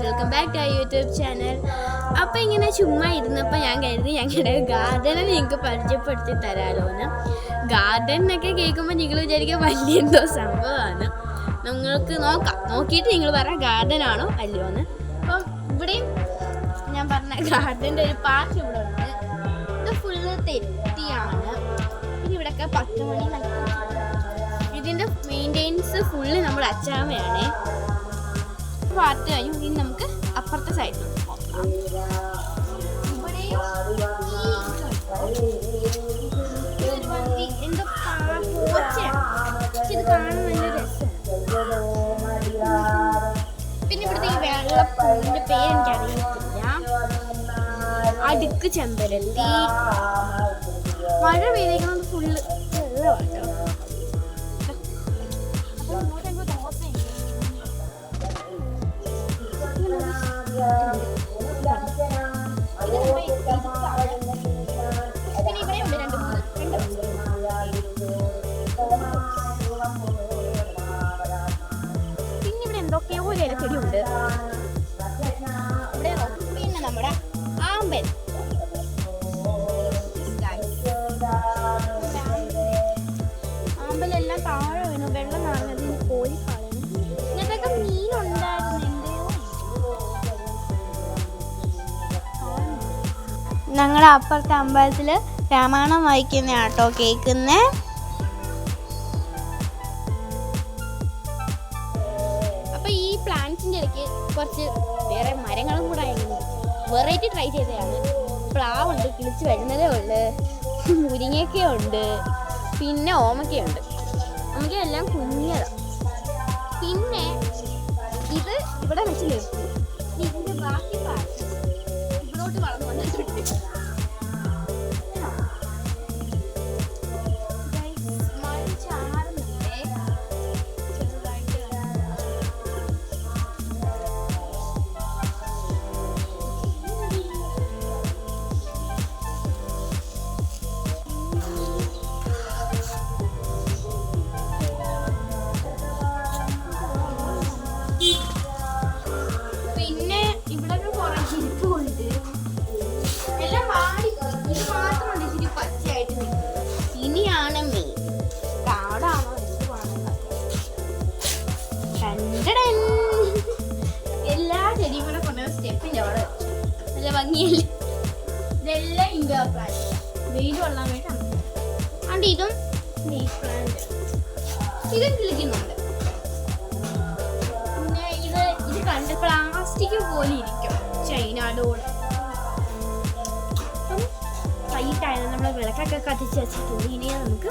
Welcome back to YouTube channel അപ്പോൾ ഇങ്ങനെ ചുമ്മാ ഇരുന്നപ്പോൾ ഞാൻ കരുതി ഞങ്ങളുടെ ഗാർഡനെ നിങ്ങൾക്ക് പരിചയപ്പെടുത്തി തരാമല്ലോ എന്ന് ഗാർഡൻ എന്നൊക്കെ കേൾക്കുമ്പോൾ നിങ്ങൾ വിചാരിക്കുക വലിയ എന്തോ സംഭവമാണ് നിങ്ങൾക്ക് നോക്കാം. നോക്കിയിട്ട് നിങ്ങൾ പറയാം ഗാർഡൻ ആണോ അല്ലയോ എന്ന് അപ്പം ഇവിടെയും ഞാൻ പറഞ്ഞ ഗാർഡന്റെ ഒരു പാർട്ട് ഇവിടെ ഉണ്ട്. ഇത് ഫുള്ള് തെറ്റിയാണ്. പിന്നെ ഇവിടെയൊക്കെ പത്ത് മണി ഇതിന്റെ മെയിന്റെനൻസ് ഫുള്ള് നമ്മൾ അച്ചാമ്മയാണ്. പാർട്ട് കഴിഞ്ഞു ഇനി നമുക്ക് അപ്പുറത്തെ സൈഡിൽ പിന്നെ ഇവിടുത്തെ ഈ വെള്ളപ്പൂവിന്റെ പേര് എനിക്ക് അറിയത്തില്ല അടുക്ക് ചെമ്പരത്തി. മഴ പെയ്തേക്കുന്നത് ഫുള്ള് വെള്ളമാണ് നമ്മുടെ ആമ്പൽ ആമ്പലെല്ലാം താഴെ വീണു. വെള്ളം നിറഞ്ഞതിന് പോയി കളയണം ഇങ്ങനത്തൊക്കെ മീനുണ്ടായിരുന്നു ഞങ്ങളുടെ അപ്പുറത്തെ അമ്പലത്തിൽ രാമായണം വായിക്കുന്ന ആട്ടോ കേൾക്കുന്നേ. അപ്പൊ ഈ പ്ലാന്റ്സിന്റെ ഇടയ്ക്ക് കുറച്ച് വേറെ മരങ്ങളും കൂടെ വെറൈറ്റി ട്രൈ ചെയ്തതാണ്. പ്ലാവുണ്ട് കിളിച്ച് വരുന്നതേ ഉള്ളു. മുരിങ്ങയൊക്കെ ഉണ്ട്. പിന്നെ ഓമക്കയുണ്ട് നമുക്ക് എല്ലാം കുഞ്ഞതാണ് പിന്നെ ഇത് ഇവിടെ വെച്ച് നിർത്തി ഇതിന്റെ ബാക്കി പാർട്ട് ഇവിടോട്ട് വളർന്നു വന്നിട്ടുണ്ട്. നല്ല ഭംഗിയല്ലേ? ഇതെല്ലാം ഇൻഡോർ പ്ലാന്റ്. വെയിൽ കൊള്ളാൻ വേണ്ടി ഇതും പ്ലാന്റ്. ഇതും കിളിക്കുന്നുണ്ട്. പിന്നെ ഇത് ഇത് കണ്ട് പ്ലാസ്റ്റിക് പോലെ ഇരിക്കും. ചൈന ഡോൾ വൈകിട്ടായിരുന്നു നമ്മൾ വിളക്കൊക്കെ കത്തിച്ച് വെച്ചിട്ടുണ്ട്. ഇനി നമുക്ക്.